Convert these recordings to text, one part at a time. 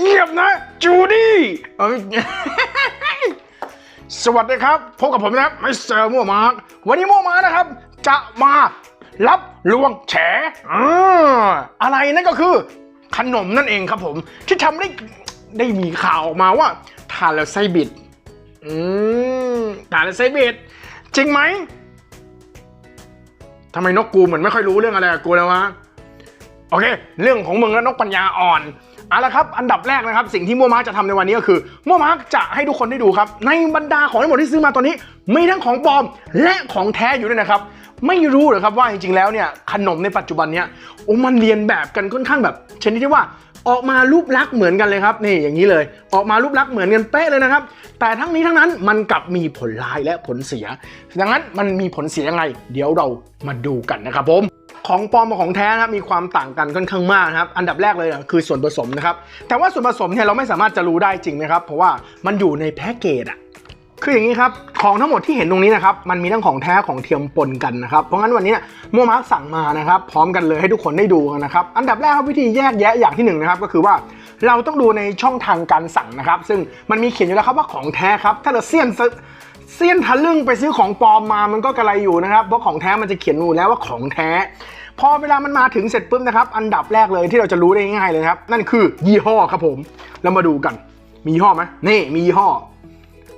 เงียบนะจูดี้สวัสดีครับพบกับผมนะครับมิสเตอร์มั่วมาร์กวันนี้มั่วมาร์กนะครับ จะมารับลวงแฉออะไรนั่นก็คือ ขนมนั่นเองครับผม ที่ทำได้ได้มีข่าวออกมาว่าทานแล้วไส้บิด อืมทานแล้วไส้บิด จริงไหมทำไมนกกูเหมือนไม่ค่อยรู้เรื่องอะไรกูแล้ววะโอเค เรื่องของมึงแล้วนกปัญญาอ่อน เอาละครับอันดับแรกนะครับ สิ่งที่มัวมาร์กจะทำในวันนี้ก็คือมัวมาร์กจะให้ทุกคนได้ดูครับ ในบรรดาของทั้งหมดที่ซื้อมาตอนนี้มีทั้งของปลอมและของแท้อยู่ด้วยนะครับไม่รู้หรอครับว่าจริงๆแล้วเนี่ยขนมในปัจจุบันเนี้ยโอ้มันเรียนแบบกันค่อนข้างแบบชนิดที่ว่าออกมารูปลักษณ์เหมือนกันเลยครับนี่อย่างนี้เลย ออกมารูปลักษณ์เหมือนกันเป๊ะเลยนะครับ แต่ทั้งนี้ทั้งนั้นมันกลับมีผลร้ายและผลเสียดังนั้นมันมีผลเสียยังไง เดี๋ยวเรามาดูกันนะครับผม ของปลอมกับของแท้นะครับมีความต่างกันค่อนข้างมากนะครับอันดับแรกเลยนะคือส่วนผสมนะครับแต่ว่าส่วนผสมเนี่ยเราไม่สามารถจะรู้ได้จริงนะครับ เพราะว่ามันอยู่ในแพ็กเกจอะคืออย่างนี้ครับ ของทั้งหมดที่เห็นตรงนี้นะครับ มันมีทั้งของแท้ของเทียมปนกันนะครับ เพราะงั้นวันนี้มัวมาร์คสั่งมานะครับ พร้อมกันเลยให้ทุกคนได้ดูกันนะครับ อันดับแรกครับวิธีแยกแยะอย่างที่หนึ่งนะครับ ก็คือว่าเราต้องดูในช่องทางการสั่งนะครับ ซึ่งมันมีเขียนอยู่แล้วครับว่าของแท้ครับ ถ้าเราเสี้ยนซ เสี้ยนทะลึ่งไปซื้อของปลอมมามันก็กระไรอยู่นะครับ เพราะของแท้มันจะเขียนอยู่แล้วว่าของแท้ พอเวลามันมาถึงเสร็จปุ๊บนะครับอันดับแรกเลยที่เราจะรู้ได้ง่ายเลยครับ นั่นคือยี่ห้อครับผมเรามาดูกัน มียี่ห้อไหมนี่มียี่ห้อ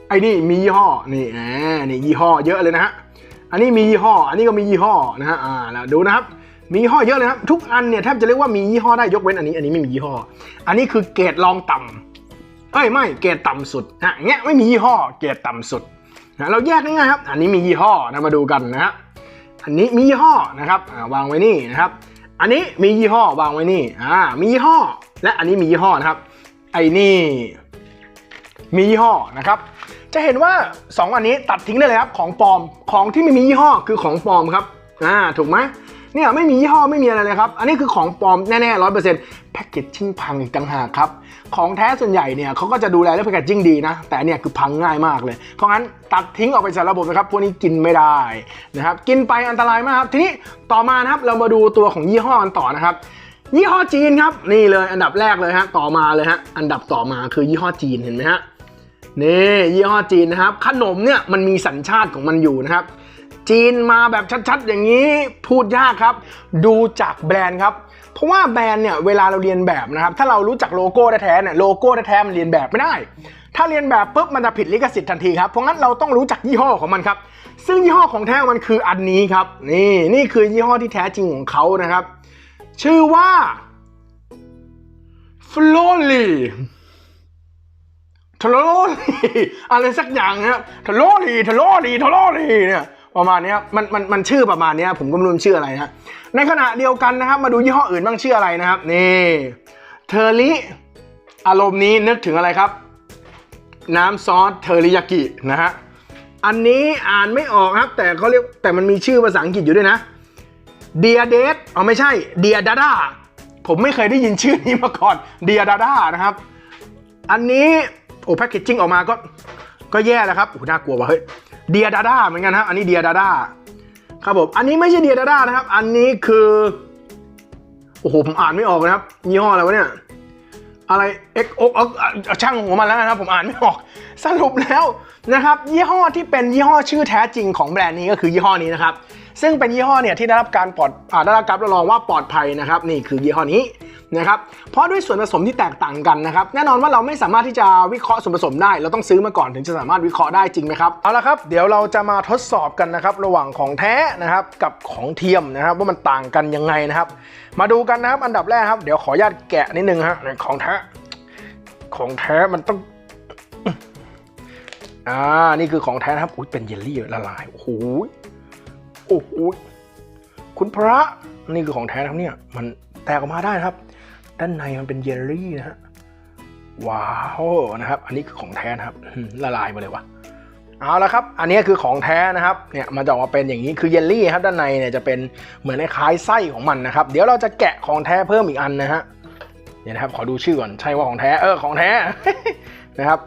ไอ้นี่มียี่ห้อนี่อ่านี่ยี่ห้อเยอะเลยนะฮะอันนี้มียี่ห้อ อันนี้ก็มียี่ห้อนะฮะอ่าแล้วดูนะครับมียี่ห้อเยอะเลยครับทุกอันเนี่ยแทบจะเรียกว่ามียี่ห้อได้ยกเว้นอันนี้ อันนี้ไม่มียี่ห้อ อันนี้คือเกรดรองต่ำเอ้ยไม่เกรดต่ำสุดนะเงี้ยไม่มียี่ห้อเกรดต่ำสุด นะเราแยกง่ายๆครับ อันนี้มียี่ห้อนะมาดูกันนะฮะอันนี้มียี่ห้อนะครับวางไว้นี่นะครับ อันนี้มียี่ห้อวางไว้นี่อ่ามียี่ห้อ และอันนี้มียี่ห้อนะครับ ไอ้นี่มียี่ห้อนะครับ จะเห็นว่า 2 อันนี้ตัดทิ้งได้เลยครับของปลอมของที่ไม่มียี่ห้อคือของปลอมครับอ่าถูกไหม เนี่ยไม่มียี่ห้อไม่มีอะไรเลยครับ อันนี้คือของปลอมแน่ๆร้อยเปอร์เซ็นต์แพ็กเกจจิ้งพังอีกต่างหากครับ ของแท้ส่วนใหญ่เนี่ยเขาก็จะดูแลเรื่องแพ็กเกจจิ้งดีนะ แต่เนี่ยคือพังง่ายมากเลย เพราะงั้นตัดทิ้งออกไปจากระบบนะครับ พวกนี้กินไม่ได้นะครับ กินไปอันตรายมากครับ ทีนี้ต่อมานะครับเรามาดูตัวของยี่ห้อกันต่อนะครับยี่ห้อจีนครับนี่เลยอันดับแรกเลยฮะต่อมาเลยฮะอันดับต่อมาคือยี่ห้อจีนเห็นไหมฮะนี่ยี่ห้อจีนนะครับขนมเนี่ยมันมีสัญชาติของมันอยู่นะครับ จีนมาแบบชัดๆ อย่างนี้พูดยากครับ ดูจากแบรนด์ครับ เพราะว่าแบรนด์เนี่ยเวลาเราเรียนแบบนะครับ ถ้าเรารู้จักโลโก้แท้ๆเนี่ยโลโก้แท้ๆมันเรียนแบบไม่ได้ ถ้าเรียนแบบปุ๊บมันจะผิดลิขสิทธิ์ทันทีครับเพราะงั้นเราต้องรู้จักยี่ห้อของมันครับ ซึ่งยี่ห้อของแท้มันคืออันนี้ครับ นี่นี่คือยี่ห้อที่แท้จริงของเขานะครับ ชื่อว่า f l o l y ทะโลลีอะไรสักอย่างนะครับทะโลลีทะโลลีทะโลลีเนี่ย ประมาณนี้มันมันมันชื่อประมาณนี้ผมก็ไม่รู้ชื่ออะไรนะในขณะเดียวกันนะครับ มาดูยี่ห้ออื่นบ้างชื่ออะไรนะครับ นี่เทอริอารมณ์นี้นึกถึงอะไรครับ น้ำซอสเทอริยากินะฮะอันนี้อ่านไม่ออกครับ แต่เขาเรียกแต่มันมีชื่อภาษาอังกฤษอยู่ด้วยนะเดียเดสเอาไม่ใช่เดียดาดาผมไม่เคยได้ยินชื่อนี้มาก่อนเดียดาดานะครับ อันนี้โอ้แพคเกจจิ้งออกมาก็ก็แย่แล้วครับโอ้น่ากลัวว่ะเฮ้ย เดียดาด้าเหมือนกันครับอันนี้เดียดาด้าครับผมอันนี้ไม่ใช่เดียดาด้านะครับ อันนี้คือโอ้โหผมอ่านไม่ออกนะครับยี่ห้ออะไรวะเนี่ยอะไรเอ็กโอ๊กช่างหัวมันแล้วนะครับผมอ่านไม่ออกสรุปแล้วนะครับ ยี่ห้อที่เป็นยี่ห้อชื่อแท้จริงของแบรนด์นี้ก็คือยี่ห้อนี้นะครับ ซึ่งเป็นยี่ห้อเนี่ยที่ได้รับการปลอดอได้รับการรับรองว่าปลอดภัยนะครับนี่คือยี่ห้อนี้นะครับเพราะด้วยส่วนผสมที่แตกต่างกันนะครับแน่นอนว่าเราไม่สามารถที่จะวิเคราะห์ส่วนผสมได้ เราต้องซื้อมาก่อนถึงจะสามารถวิเคราะห์ได้จริงไหมครับเอาละครับเดี๋ยวเราจะมาทดสอบกันนะครับระหว่างของแท้นะครับกับของเทียมนะครับว่ามันต่างกันยังไงนะครับ มาดูกันนะครับอันดับแรกครับเดี๋ยวขออนุญาตแกะนิดนึงฮะของแท้ของแท้มันต้องอ่านี่คือของแท้นะครับอุ้ยเป็นเยลลี่ละลายโอ้โห โอ้โหคุณพระนี่คือของแท้นะครับเนี่ย มันแตกออกมาได้นะครับ ด้านในมันเป็นเยลลี่นะฮะว้าวนะครับ อันนี้คือของแท้นะครับละลายมาเลยวะเอาละครับ อันนี้คือของแท้นะครับ เนี่ยมันจะออกมาเป็นอย่างนี้คือเยลลี่ครับด้านในเนี่ยจะเป็นเหมือนคล้ายไส้ของมันนะครับ เดี๋ยวเราจะแกะของแท้เพิ่มอีกอันนะฮะเนี่ยนะครับขอดูชื่อก่อนใช่ว่าของแท้เออของแท้นะครับ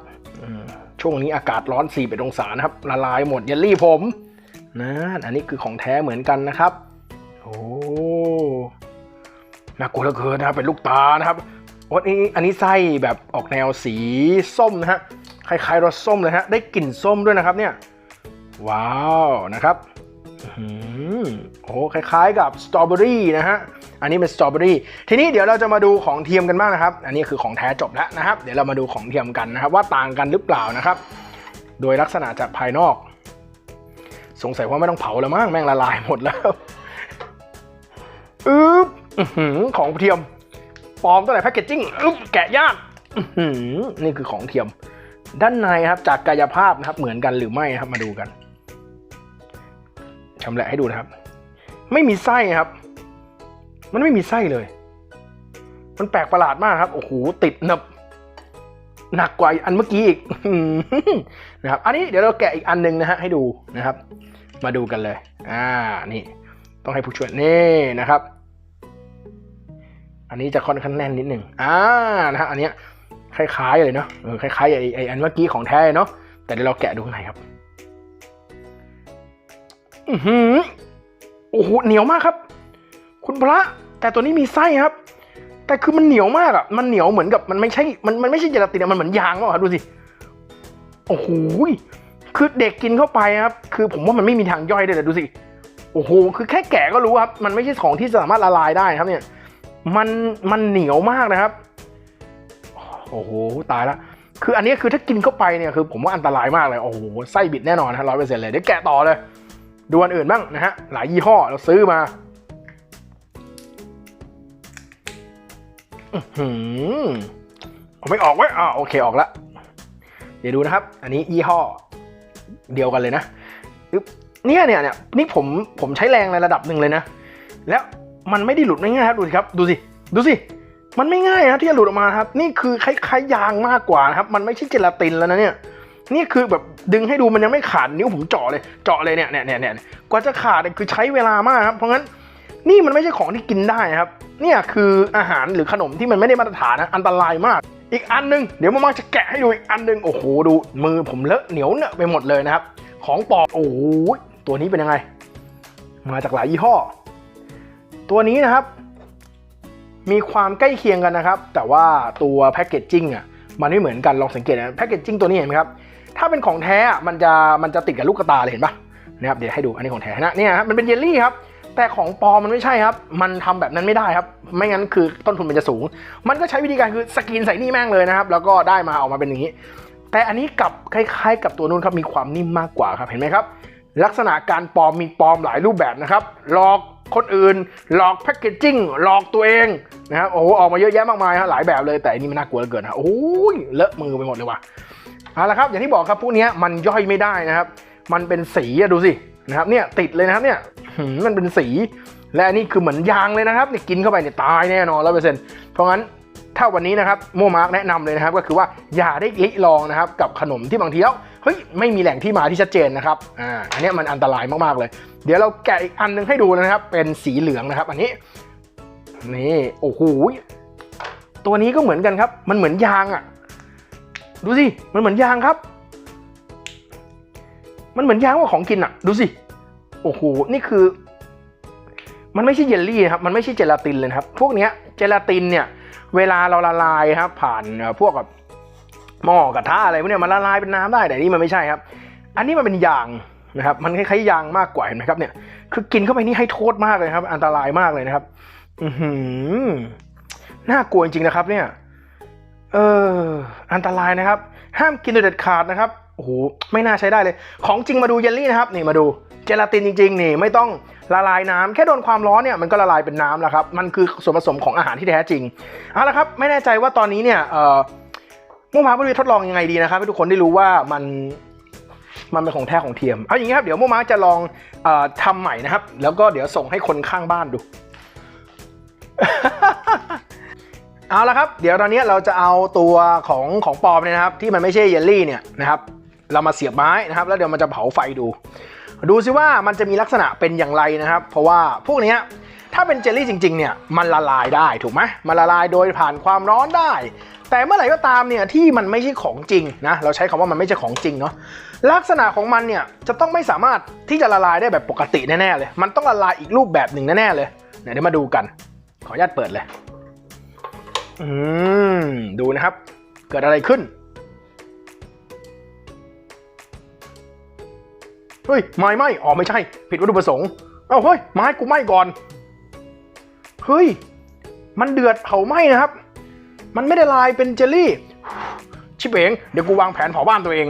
ช่วงนี้อากาศร้อน4 1องศานะครับละลายหมดเยลลี่ผม นะอันนี้คือของแท้เหมือนกันนะครับ โอ้น่ากลัวเหลือเกินนะครับเป็นลูกตานะครับโอ้อันนี้อันนี้ไส้แบบออกแนวสีส้มนะฮะคล้ายๆรสส้มเลยฮะได้กลิ่นส้มด้วยนะครับเนี่ยว้าวนะครับอื้อหือโอ้คล้ายๆกับสตรอเบอรี่นะฮะอันนี้เป็นสตรอเบอรี่ทีนี้เดี๋ยวเราจะมาดูของเทียมกันบ้างนะครับ อันนี้คือของแท้จบแล้วนะครับ เดี๋ยวเรามาดูของเทียมกันนะครับ ว่าต่างกันหรือเปล่านะครับ โดยลักษณะจากภายนอก สงสัยว่าไม่ต้องเผาแล้วมั้งแม่งละลายหมดแล้วอึ๊บอื้อหือของเทียมปลอมตั้งแต่แพคเกจจิ้งอึ๊บแกะยากอือหือนี่คือของเทียม ด้านในครับจากกายภาพนะครับ เหมือนกันหรือไม่ครับมาดูกันชำแหละให้ดูนะครับ ไม่มีไส้ครับ มันไม่มีไส้เลย มันแปลกประหลาดมากครับโอ้โหติดหนึบหนักกว่าอันเมื่อกี้อีกนะครับ อันนี้เดี๋ยวเราแกะอีกอันหนึงนะฮะให้ดูนะครับ มาดูกันเลย อ่า นี่ ต้องให้ผู้ช่วย นี่นะครับ อันนี้จะค่อนข้างแน่นนิดหนึ่งอ่า นะฮะ อันเนี้ยคล้ายๆเลยเนาะเออคล้ายๆไอ้ไอ้อันเมื่อกี้ของแท้เนาะ แต่เดี๋ยวเราแกะดูข้างในครับ อือหือ โอ้โห เหนียวมากครับ คุณพระ แต่ตัวนี้มีไส้ครับ แต่คือมันเหนียวมากอะมันเหนียวเหมือนกับมันไม่ใช่ มันมันไม่ใช่เจลาตินะมันเหมือนยางมากครับดูสิ โอ้โห คือเด็กกินเข้าไปครับ คือผมว่ามันไม่มีทางย่อยเลยแต่ดูสิ โอ้โห คือแค่แกะก็รู้ครับ มันไม่ใช่ของที่สามารถละลายได้ครับเนี่ย มัน มันเหนียวมากนะครับ โอ้โห ตายละ คืออันนี้คือถ้ากินเข้าไปเนี่ย คือผมว่าอันตรายมากเลย โอ้โห ไส้บิดแน่นอนนะร้อยเปอร์เซ็นต์เลย เดี๋ยวแกะต่อเลย ดูอันอื่นบ้างนะฮะ หลายยี่ห้อเราซื้อมาอื้อหือเอาไม่ออกไว้อ่าโอเคออกละเดี๋ยวดูนะครับ อันนี้ยี่ห้อ เดียวกันเลยนะเนี่ยเนี่ยเนี่ยนี่ผมผมใช้แรงในระดับหนึ่งเลยนะ แล้วมันไม่ได้หลุดง่ายครับดูสิครับ ดูสิดูสิมันไม่ง่ายนะที่จะหลุดออกมาครับ นี่คือคล้ายๆยางมากกว่านะครับ มันไม่ใช่เจลาตินแล้วนะเนี่ยนี่คือแบบดึงให้ดูมันยังไม่ขาดนิ้วผมเจาะเลยเจาะเลยเนี่ยเนี่ยเนี่ยเนี่ยกว่าจะขาดเนี่ยคือใช้เวลามากครับ เพราะงั้นนี่มันไม่ใช่ของที่กินได้ครับ เนี่ยคืออาหารหรือขนมที่มันไม่ได้มาตรฐานนะอันตรายมาก อีกอันหนึงเดี๋ยวมามาจะแกะให้ดูอีกอันหนึงโอ้โหดู มือผมเลอะเหนียวเนอะไปหมดเลยนะครับ ของปอมโอ้โหตัวนี้เป็นยังไง มาจากหลายยี่ห้อ ตัวนี้นะครับ มีความใกล้เคียงกันนะครับ แต่ว่าตัวแพคเกจจิ้งอะมันไม่เหมือนกันลองสังเกตนะแพคเกจจิ้งตัวนี้เห็นไหมครับถ้าเป็นของแท้มันจะมันจะติดกับลูกกระตาเลยเห็นปะนะครับเดี๋ยวให้ดูอันนี้ของแท้นะเนี่ยครับมันเป็นเยลลี่ครับ แต่ของปลอมมันไม่ใช่ครับ มันทำแบบนั้นไม่ได้ครับ ไม่งั้นคือต้นทุนมันจะสูง มันก็ใช้วิธีการคือสกรีนใส่นี่แม่งเลยนะครับ แล้วก็ได้มาออกมาเป็นอย่างนี้ แต่อันนี้กับคล้ายๆ กับตัวนู้นครับ มีความนิ่มมากกว่าครับ เห็นไหมครับ ลักษณะการปลอมมีปลอมหลายรูปแบบนะครับ หลอกคนอื่น หลอกแพคเกจจิ้ง หลอกตัวเองนะครับ โอ้โห ออกมาเยอะแยะมากมายฮะหลายแบบเลย แต่อันนี้มันน่ากลัวเหลือเกินฮะโอ้ย เลอะมือไปหมดเลยว่ะ เอาละครับ อย่างที่บอกครับ พวกนี้มันย่อยไม่ได้นะครับ มันเป็นสีอะดูสิ นะครับเนี่ยติดเลยนะครับเนี่ยมันเป็นสี และนนี้คือเหมือนยางเลยนะครับเนี่ยกินเข้าไปเนี่ยตายแน่นอนร้อยเปอร์เซ็นต์เพราะงั้นถ้าวันนี้นะครับโมมาร์กแนะนำเลยนะครับก็คือว่าอย่าได้ลิลองนะครับกับขนมที่บางทีแล้วเฮ้ยไม่มีแหล่งที่มาที่ชัดเจนนะครับอ่าอันนี้มันอันตรายมากๆเลย เดี๋ยวเราแกะอีกอันหนึงให้ดูนะครับ เป็นสีเหลืองนะครับ อันนี้นี่โอ้โหตัวนี้ก็เหมือนกันครับ มันเหมือนยางอะ ดูสิมันเหมือนยางครับ มันเหมือนยางว่าของกินอะดูสิ โอ้โห นี่คือ มันไม่ใช่เยลลี่ครับ มันไม่ใช่เจลาตินเลยครับ พวกเนี้ยเจลาตินเนี่ย เวลาเราละลายครับ ผ่านพวกกับหม้อกระทะอะไรพวกเนี้ยมันละลายเป็นน้ำได้แต่นี่มันไม่ใช่ครับ อันนี้มันเป็นยางนะครับ มันคล้ายๆยางมากกว่าเห็นไหมครับเนี่ย คือกินเข้าไปนี่ให้โทษมากเลยครับ อันตรายมากเลยนะครับ อือหือน่ากลัวจริงๆนะครับ เนี่ย เออ อันตรายนะครับ ห้ามกินโดยเด็ดขาดนะครับ โอ้โหไม่น่าใช้ได้เลย ของจริงมาดูเยลลี่นะครับนี่มาดูเจลาตินจริงๆนี่ไม่ต้องละลายน้ำแค่โดนความร้อนเนี่ยมันก็ละลายเป็นน้ำแล้วครับมันคือส่วนผสมของอาหารที่แท้จริงเอาละครับไม่แน่ใจว่าตอนนี้เนี่ยเอ่อมุกมาบริทดลองยังไงดีนะครับให้ทุกคนได้รู้ว่ามันมันเป็นของแท้ของเทียมเอาอย่างนี้ครับเดี๋ยวมุกมาจะลองอ่อทำใหม่นะครับ แล้วก็เดี๋ยวส่งให้คนข้างบ้านดู เอาละครับ เดี๋ยวตอนนี้เราจะเอาตัวของของปลอมเนี่ยนะครับ ที่มันไม่ใช่เยลลี่เนี่ยนะครับ เรามาเสียบไม้นะครับ แล้วเดี๋ยวมันจะเผาไฟดู ดูซิว่ามันจะมีลักษณะเป็นอย่างไรนะครับ เพราะว่าพวกนี้ถ้าเป็นเจลลี่จริงๆเนี่ยมันละลายได้ถูกไหมมันละลายโดยผ่านความร้อนได้ แต่เมื่อไหร่ก็ตามเนี่ยที่มันไม่ใช่ของจริงนะเราใช้คำว่ามันไม่ใช่ของจริงเนาะลักษณะของมันเนี่ยจะต้องไม่สามารถที่จะละลายได้แบบปกติแน่ๆเลย มันต้องละลายอีกรูปแบบหนึ่งแน่ๆเลยเดี๋ยวมาดูกัน ขออนุญาตเปิดเลย อืมดูนะครับ เกิดอะไรขึ้น เฮ้ยไม้ไหมอ๋อไม่ใช่ ผิดวัตถุประสงค์เอ้าเฮ้ยไม้กูไหม้ก่อนเฮ้ยมันเดือดเผาไหม้นะครับ มันไม่ได้ลายเป็นเจลลี่ ชิบเองเดี๋ยวกูวางแผนเผาบ้านตัวเอง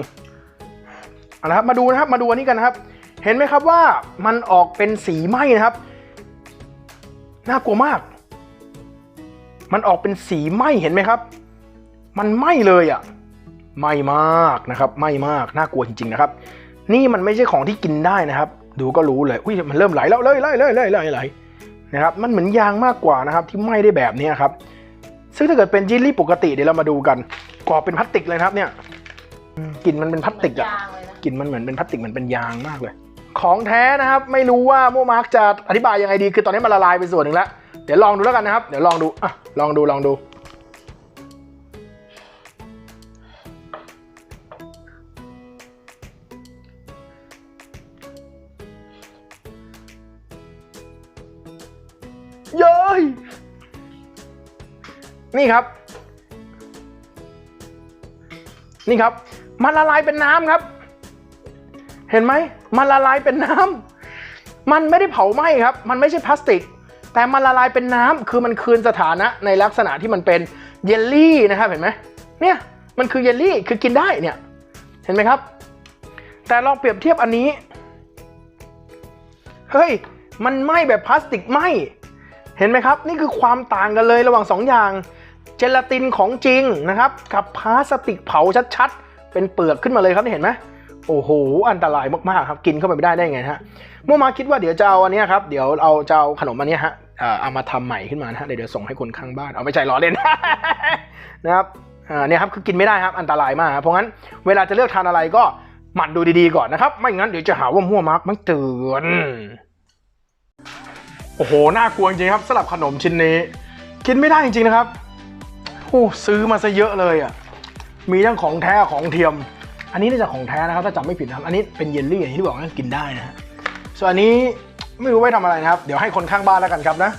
เอาละครับมาดูนะครับมาดูอันนี้กันนะครับ เห็นไหมครับว่ามันออกเป็นสีไหม้นะครับน่ากลัวมาก มันออกเป็นสีไหม้เห็นไหมครับ มันไหม้เลยอะ่ะไหม้มากนะครับไหม้มากน่ากลัวจริงๆนะครับ นี่มันไม่ใช่ของที่กินได้นะครับ ดูก็รู้เลย อุ้ยมันเริ่มไหลแล้วเลยเลยเลยเลยเลยเลยนะครับ มันเหมือนยางมากกว่านะครับ ที่ไหม้ได้แบบนี้ครับ ซึ่งถ้าเกิดเป็นจิลลี่ปกติเดี๋ยวเรามาดูกันกรอบเป็นพลาสติกเลยนะครับ เนี่ยอืมกลิ่นมันเป็นพลาสติกอะยางเลยนะกลิ่นมันเหมือนเป็นพลาสติกเหมือนเป็นยางมากเลย ของแท้นะครับ ไม่รู้ว่าโมมาร์กจะอธิบายยังไงดี คือตอนนี้มันละลายไปส่วนหนึ่งแล้ว เดี๋ยวลองดูแล้วกันนะครับ เดี๋ยวลองดูอะลองดูลองดู นี่ครับ นี่ครับ มันละลายเป็นน้ำครับ เห็นไหมมันละลายเป็นน้ำมันไม่ได้เผาไหม้ครับ มันไม่ใช่พลาสติก แต่มันละลายเป็นน้ำคือมันคืนสถานะในลักษณะที่มันเป็นเยลลี่นะครับเห็นไหมเนี่ยมันคือเยลลี่คือกินได้เนี่ย เห็นไหมครับ แต่ลองเปรียบเทียบอันนี้เฮ้ยมันไหม้แบบพลาสติกไหม้เห็นไหมครับ นี่คือความต่างกันเลยระหว่างสองอย่าง เจลาตินของจริงนะครับ กับพลาสติกเผาชัดๆ เป็นเปลือกขึ้นมาเลยครับเห็นไหมโอ้โห อันตรายมากๆครับ กินเข้าไปไม่ได้ได้ไงฮะเมื่อมาคิดว่าเดี๋ยวจะเอาอันนี้ครับ เดี๋ยวเอาจะเอาขนมอันนี้ฮะเอามาทำใหม่ขึ้นมานะฮะ เดี๋ยวส่งให้คนข้างบ้าน เอาไม่ใช่ล้อเล่นนะครับเนี่ยครับ คือกินไม่ได้ครับ อันตรายมากครับเพราะงั้นเวลาจะเลือกทานอะไรก็หมั่นดูดีๆก่อนนะครับ ไม่งั้นเดี๋ยวจะหาว่ามั่วมากไม่เตือน โอ้โห น่ากลัวจริงครับสำหรับขนมชิ้นนี้ กินไม่ได้จริงๆนะครับ โอ้ซื้อมาซะเยอะเลยอะ มีทั้งของแท้ของเทียม อันนี้น่าจะของแท้นะครับ ถ้าจำไม่ผิดนะครับ อันนี้เป็นเยลลี่อย่างที่บอกนะกินได้นะฮะ ส่วนอันนี้ไม่รู้ไว้ทำอะไรนะครับ เดี๋ยวให้คนข้างบ้านแล้วกันครับนะ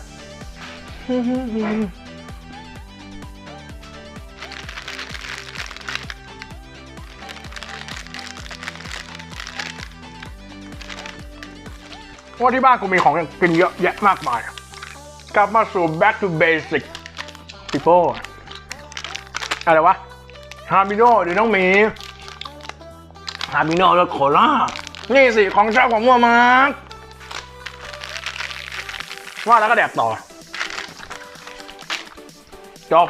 เพราะว่าที่บ้านกูมีของกินเยอะแยะมากมาย กลับมาสู่ back to basic people อะไรวะฮามิโน่เดี๋ยวต้องมีฮามิโน่แล้วโคล่านี่สิของชอบของมัวมาร์กว่าแล้วก็แดกต่อจบ